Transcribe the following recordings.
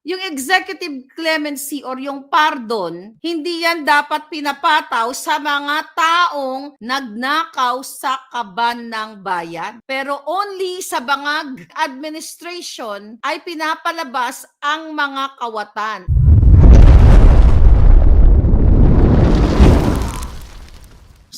yung executive clemency or yung pardon, hindi yan dapat pinapataw sa mga taong nagnakaw sa kaban ng bayan. Pero only sa bangag administration ay pinapalabas ang mga kawatan.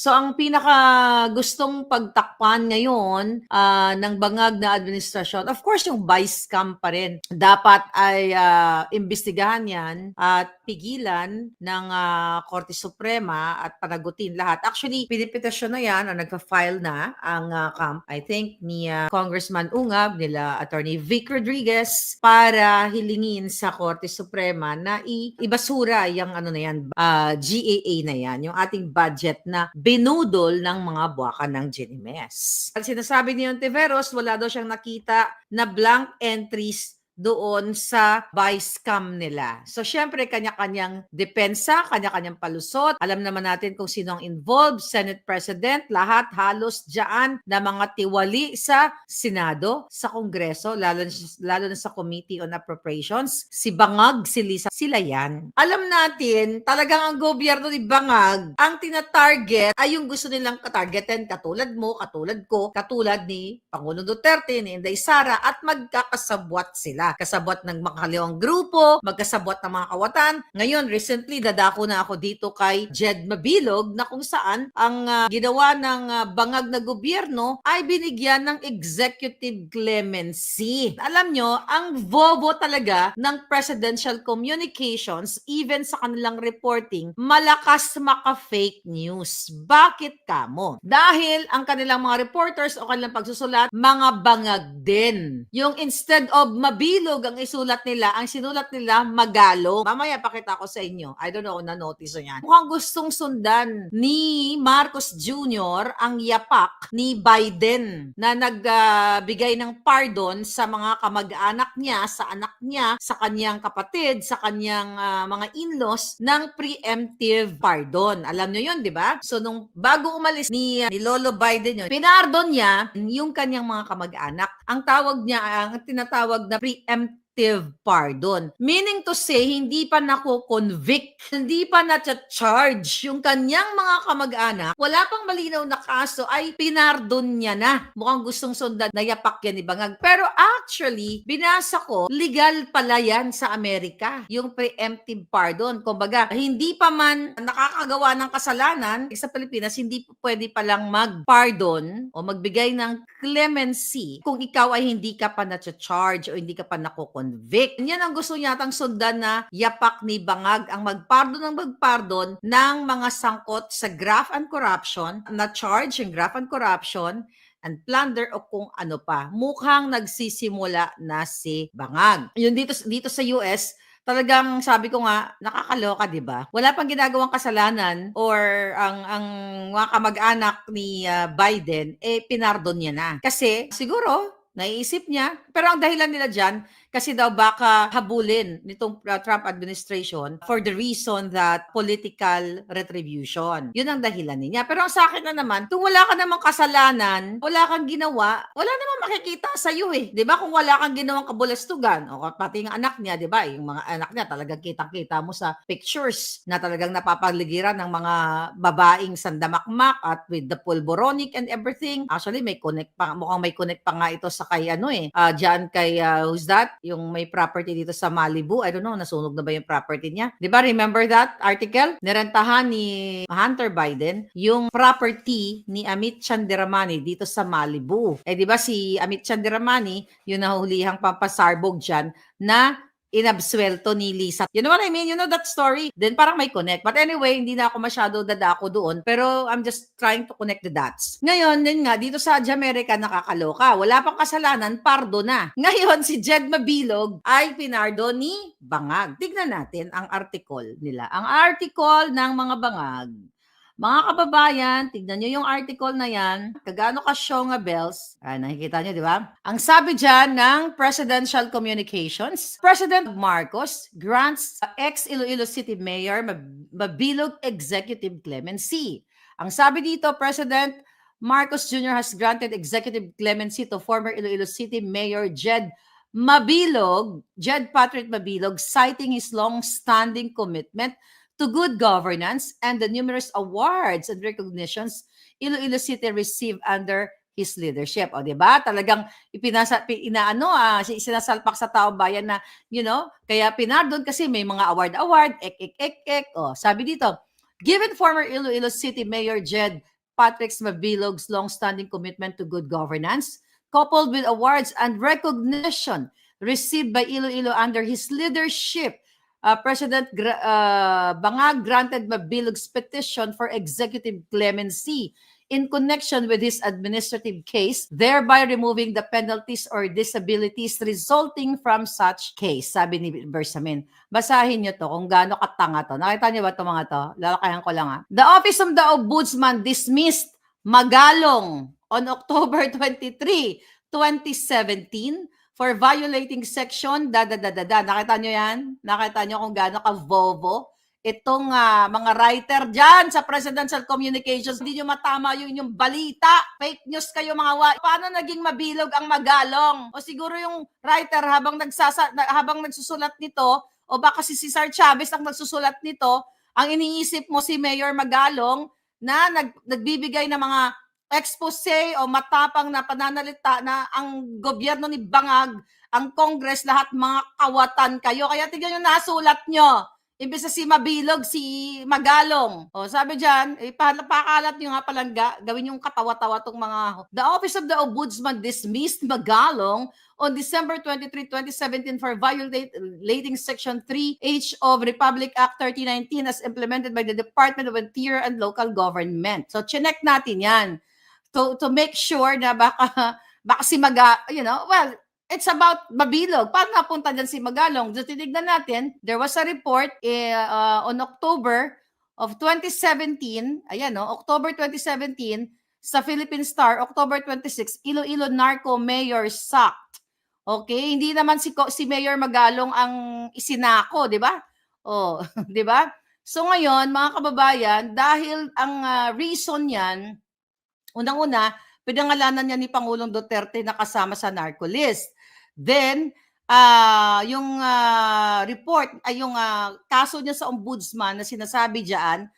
So ang pinaka gustong pagtakpan ngayon ah, ng bangag na administrasyon, of course yung vice scam pa rin. Dapat ay ah, imbestigahan yan at pigilan ng ah, Korte Suprema at panagutin lahat. Actually, pinipetasyon na yan o nagpa-file na ang ah, camp, I think, ni ah, Congressman Ungab, nila Attorney Vic Rodriguez para hilingin sa Korte Suprema na i- ibasura yung ano na yan, ah, GAA na yan, yung ating budget na binudol ng mga buwakan ng Ginimes. Ang sinasabi ni Ontiveros, wala daw siyang nakita na blank entries doon sa vice scam nila. So, syempre, kanya-kanyang depensa, kanya-kanyang palusot. Alam naman natin kung sino ang involved, Senate President, lahat halos dyan na mga tiwali sa Senado, sa Kongreso, lalo, lalo na sa Committee on Appropriations. Si Bangag, si Lisa, sila yan. Alam natin, talagang ang gobyerno ni Bangag, ang tina-target ay yung gusto nilang katargetin, katulad mo, katulad ko, katulad ni Pangulong Duterte, ni Inday Sara, at magkakasabwat sila. Kasabwat ng makaliwang grupo, magkasabwat ng mga kawatan. Ngayon, recently, dadako na ako dito kay Jed Mabilog na kung saan ang ah, ginawa ng ah, bangag na gobyerno ay binigyan ng executive clemency. Alam nyo, ang vovo talaga ng presidential communications, even sa kanilang reporting, malakas maka-fake news. Bakit kamo? Dahil ang kanilang mga reporters o kanilang pagsusulat, mga bangag din. Yung instead of mabilog ang isulat nila, ang sinulat nila magalo. Mamaya pakita ko sa inyo. I don't know kung na-notice nyo yan. Mukhang gustong sundan ni Marcos Jr. ang yapak ni Biden na nagbigay ng pardon sa mga kamag-anak niya, sa anak niya, sa kanyang kapatid, sa kanyang ah, mga in-laws ng preemptive pardon. Alam niyo 'yon, 'di ba? So nung bago umalis ni, ni Lolo Biden 'yon, pinardon niya yung kanyang mga kamag-anak. Ang tawag niya ang tinatawag na preemptive pardon. Meaning to say, hindi pa nako-convict, hindi pa na-charge yung kanyang mga kamag-anak, wala pang malinaw na kaso ay pinardon niya na. Mukhang gustong sundan na yapak yan ni. Pero actually, binasa ko, legal pala yan sa Amerika, yung preemptive pardon. Kumbaga, hindi pa man nakakagawa ng kasalanan, sa Pilipinas, hindi pwede palang mag-pardon o magbigay ng clemency kung ikaw ay hindi ka pa na-charge o hindi ka pa nako-convict. Yan ang gusto yatang sundan na yapak ni Bangag ang magpardon ng magpardon ng mga sangkot sa graft and corruption, na charge yung graft and corruption, and plunder o kung ano pa. Mukhang nagsisimula na si Bangag. Yun dito, dito sa US, talagang sabi ko nga, nakakaloka, di ba? Wala pang ginagawang kasalanan or ang, ang mga kamag-anak ni ah, Biden, eh, pinardon niya na. Kasi, siguro, naiisip niya, pero ang dahilan nila dyan, kasi daw baka habulin nitong uh, Trump administration for the reason that political retribution. Yun ang dahilan niya. Pero ang sa akin na naman, kung wala ka namang kasalanan, wala kang ginawa, wala namang makikita sa iyo eh. 'Di ba? Kung wala kang ginawang kabulastugan, o pati ng anak niya, 'di ba? Yung mga anak niya talagang kitang-kita mo sa pictures na talagang napapaligiran ng mga babaeng sandamakmak at with the pulboronic and everything. Actually, may connect pa, mukhang may connect pa nga ito sa kay ano eh, ah, dyan kay, ah, who's that? Yung may property dito sa Malibu. I don't know, nasunog na ba yung property niya? Di ba, remember that article? Nirentahan ni Hunter Biden yung property ni Amit Chandiramani dito sa Malibu. Eh di ba si Amit Chandiramani, yung nahulihang pampasarbog dyan, na inabswelto ni Lisa. You know what I mean? You know that story? Then parang may connect. But anyway, hindi na ako masyado dadako doon. Pero I'm just trying to connect the dots. Ngayon, yun nga, dito sa America nakakaloka. Wala pang kasalanan, pardo na. Ngayon, si Jed Mabilog ay pinardo ni Bangag. Tignan natin ang article nila. Ang article ng mga Bangag. Mga kababayan, tignan nyo yung article na yan. Kagano ka Shonga Bells. Ah, nakikita nyo, di ba? Ang sabi dyan ng Presidential Communications, President Marcos grants ex-Iloilo City Mayor Mab- Mabilog Executive Clemency. Ang sabi dito, President Marcos Jr. has granted executive clemency to former Iloilo City Mayor Jed Mabilog, Jed Patrick Mabilog, citing his long-standing commitment to good governance and the numerous awards and recognitions Iloilo City received under his leadership. O, di ba? Talagang ipinasa, pi- inaano, ah, si- sinasalpak sa tao bayan na, you know, kaya pinardon kasi may mga award-award, ek, ek, ek, ek. O, sabi dito, given former Iloilo City Mayor Jed Patrick Mabilog's long-standing commitment to good governance, coupled with awards and recognition received by Iloilo under his leadership, uh, President Gra- uh, Bangag granted Mabilog's petition for executive clemency in connection with his administrative case, thereby removing the penalties or disabilities resulting from such case, sabi ni Bersamin. Basahin niyo to kung gaano katanga to. Nakita niyo ba to mga to? Lalakayan ko lang ha. The Office of the Ombudsman dismissed Magalong on October 23, 2017 for violating section da da da da da. Nakita niyo yan? Nakita niyo kung gaano ka Vovo? Itong ah, mga writer dyan sa Presidential Communications, hindi nyo matama yung inyong balita. Fake news kayo mga wa. Paano naging mabilog ang magalong? O siguro yung writer habang, nagsasa, na- habang nagsusulat nito, o baka si Cesar Chavez ang nagsusulat nito, ang iniisip mo si Mayor Magalong na nag, nagbibigay ng mga expose o matapang na pananalita na ang gobyerno ni Bangag, ang Congress, lahat mga kawatan kayo. Kaya tignan yung nasulat nyo. Imbes na si Mabilog, si Magalong. O sabi dyan, eh, pa- pakalat nyo nga palangga, gawin yung katawa-tawa tong mga... The Office of the Ombudsman dismissed Magalong on December 23, 2017 for violating Section 3H of Republic Act 3019 as implemented by the Department of Interior and Local Government. So, chinek natin yan to, to make sure na baka, baka si Maga, you know, well, it's about Mabilog. Paano napunta dyan si Magalong? So, tinignan natin, there was a report eh, uh, on October of 2017, ayan no, October 2017, sa Philippine Star, October 26, Iloilo Narco Mayor sacked. Okay, hindi naman si si Mayor Magalong ang isinako, 'di ba? Oh, 'di ba? So ngayon, mga kababayan, dahil ang ah, reason niyan, unang-una, pinangalanan niya ni Pangulong Duterte na kasama sa narco list. Then, ah yung ah, report, ay yung ah, kaso niya sa ombudsman na sinasabi diyan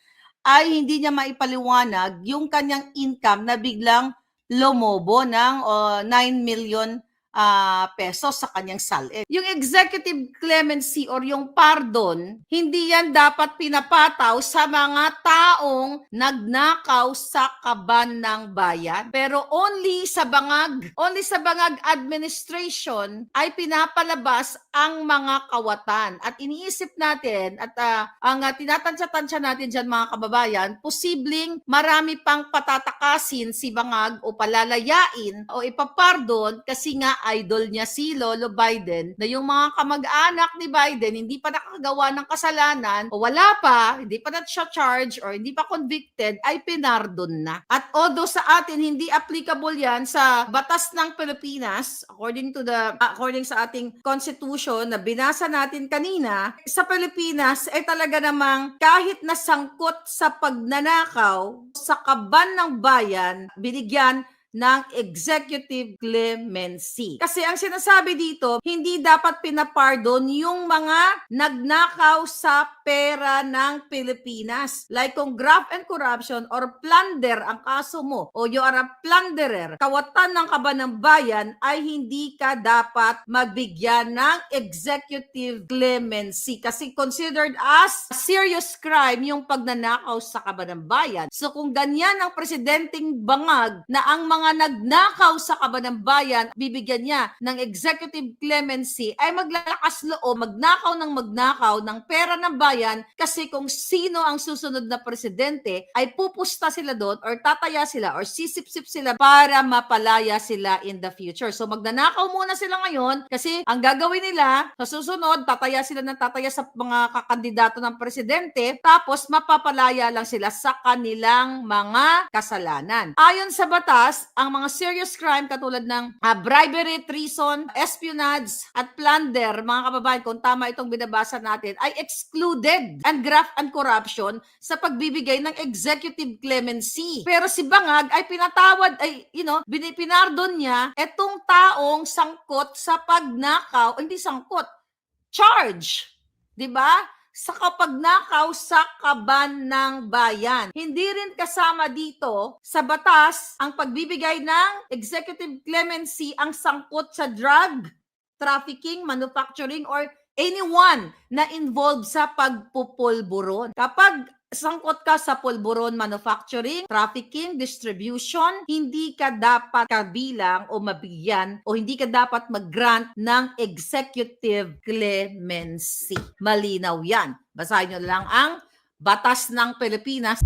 ay hindi niya maipaliwanag yung kanyang income na biglang lumobo ng oh, 9 million ah, pesos sa kanyang salin. Yung executive clemency or yung pardon, hindi yan dapat pinapataw sa mga taong nagnakaw sa kaban ng bayan. Pero only sa bangag, only sa bangag administration ay pinapalabas ang mga kawatan. At iniisip natin at ah, ang uh, tinatansya-tansya natin dyan mga kababayan, posibleng marami pang patatakasin si bangag o palalayain o ipapardon kasi nga idol niya si Lolo Biden na yung mga kamag-anak ni Biden hindi pa nakagawa ng kasalanan o wala pa, hindi pa na siya charge or hindi pa convicted ay pinardon na. At although sa atin hindi applicable yan sa batas ng Pilipinas according to the according sa ating constitution na binasa natin kanina, sa Pilipinas ay talaga namang kahit nasangkot sa pagnanakaw sa kaban ng bayan, binigyan ng executive clemency. Kasi ang sinasabi dito, hindi dapat pinapardon yung mga nagnakaw sa pera ng Pilipinas. Like kung graft and corruption or plunder ang kaso mo o you are a plunderer, kawatan ng kaban ng bayan ay hindi ka dapat magbigyan ng executive clemency kasi considered as serious crime yung pagnanakaw sa kaban ng bayan. So kung ganyan ang presidenteng bangag na ang mga nagnakaw sa kaban ng bayan, bibigyan niya ng executive clemency ay maglalakas loob, magnakaw ng magnakaw ng pera ng bayan kasi kung sino ang susunod na presidente ay pupusta sila doon or tataya sila or sisip-sip sila para mapalaya sila in the future. So magnanakaw muna sila ngayon kasi ang gagawin nila sa susunod, tataya sila ng tataya sa mga kakandidato ng presidente tapos mapapalaya lang sila sa kanilang mga kasalanan. Ayon sa batas, ang mga serious crime katulad ng ah, bribery, treason, espionage, at plunder, mga kababayan, kung tama itong binabasa natin, ay excluded and graft and corruption sa pagbibigay ng executive clemency. Pero si Bangag ay pinatawad, ay, you know, binipinardon niya etong taong sangkot sa pagnakaw, hindi sangkot, charge. 'Di ba? Sa kapagnakaw sa kaban ng bayan. Hindi rin kasama dito sa batas ang pagbibigay ng executive clemency ang sangkot sa drug trafficking, manufacturing, or anyone na involved sa pagpupulburon. Kapag sangkot ka sa pulburon manufacturing, trafficking, distribution, hindi ka dapat kabilang o mabigyan o hindi ka dapat mag-grant ng executive clemency. Malinaw yan. Basahin nyo lang ang Batas ng Pilipinas